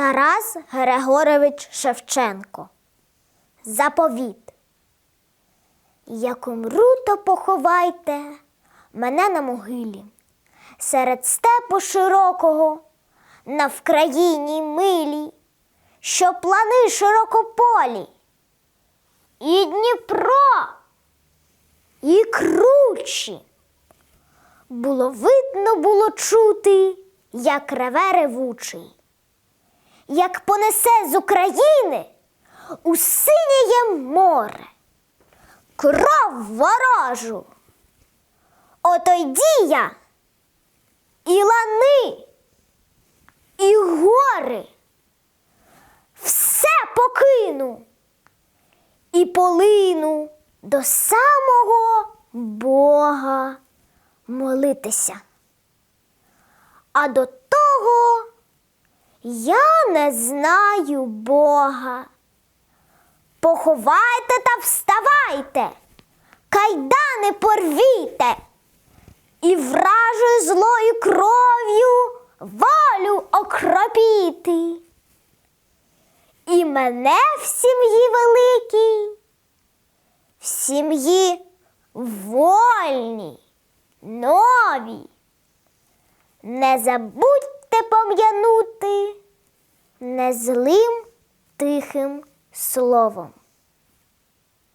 Тарас Григорович Шевченко. Заповіт. Як умру, то поховайте мене на могилі, серед степу широкого, на Вкраїні милій, що плани широкополі, і Дніпро, і кручі. Було видно, було чути, як реве ревучий, як понесе з України у синє море, кров ворожу. Ото й дія, і лани, і гори. Все покину і полину до самого Бога молитися. А до того я не знаю Бога. Поховайте та вставайте, кайдани порвійте і вражою злою кров'ю волю окропіти. І мене в сім'ї великій, в сім'ї вольній, новій. Не забудьте пом'янути незлим тихим словом.